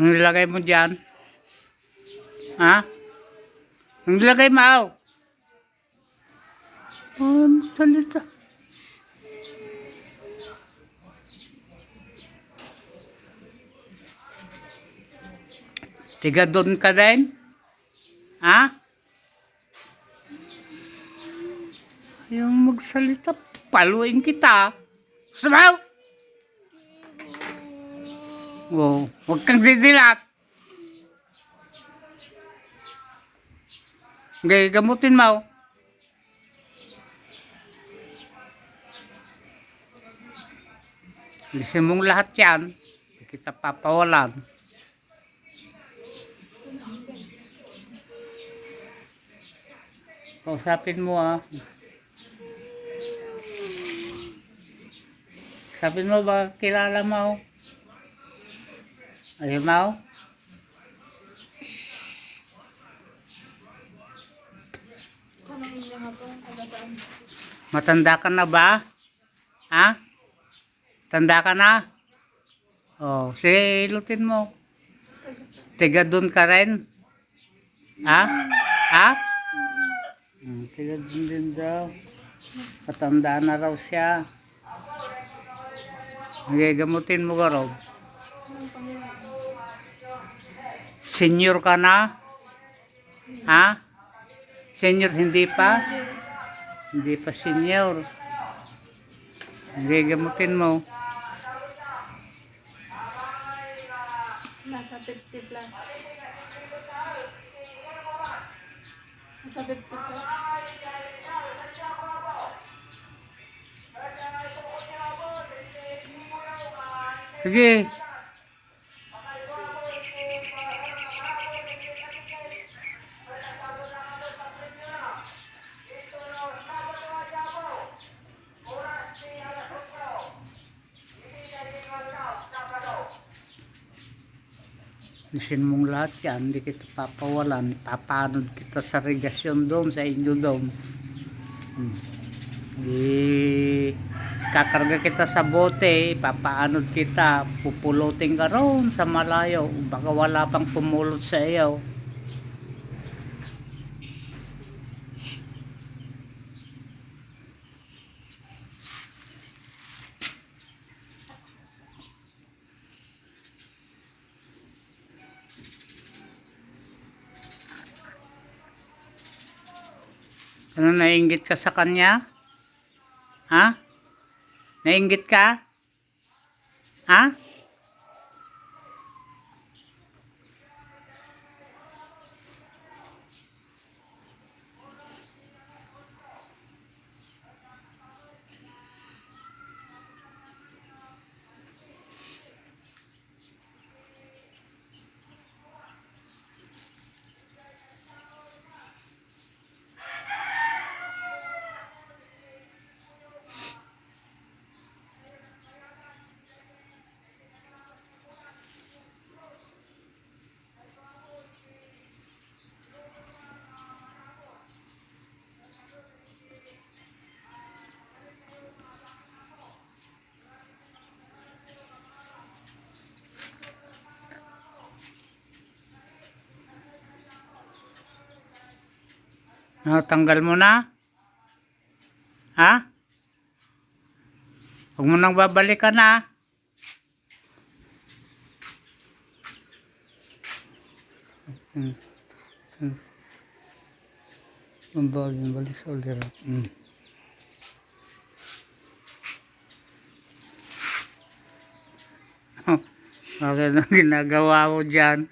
Ang nilagay mo dyan? Ha? Ang nilagay mo? Oh, salita. Tiga doon ka din? Ha? Yung magsalita, paluin kita. Sumaw! Wow, huwag kang didilat. Okay, gamutin mo. Lisin mong lahat yan. Hindi kita papawalan. Kausapin mo ah. Sabihin mo ba kilala mo? Mo? Matanda ka na ba? Ha? Tanda ka na? Oh, sige, ilutin mo. Tiga doon ka rin? Ha? Ha? Hmm, tiga doon din daw. Matanda na raw siya. Okay, gamutin mo ka raw. Senior ka na? Ha? Senior hindi pa? Hindi pa senior. Hindi gamutin mo. Nasa 50 plus. Nasa 50 plus. Sige. Lisin mong lahat yan, hindi kita papawalan. Papanod kita sa regasyon doon, sa inyo doon. Hmm. Eh, kakarga kita sa bote, papaanod kita, pupulutin ka roon sa malayo. Baka wala pang pumulot sa iyo. Ano, nainggit ka sa kanya? Ha? Nainggit ka? Ha? Natanggal mo na? Ha? Huwag mo nang babalikan na. Mabawal yung balik sa ulira. Mm. Okay na ginagawa mo dyan.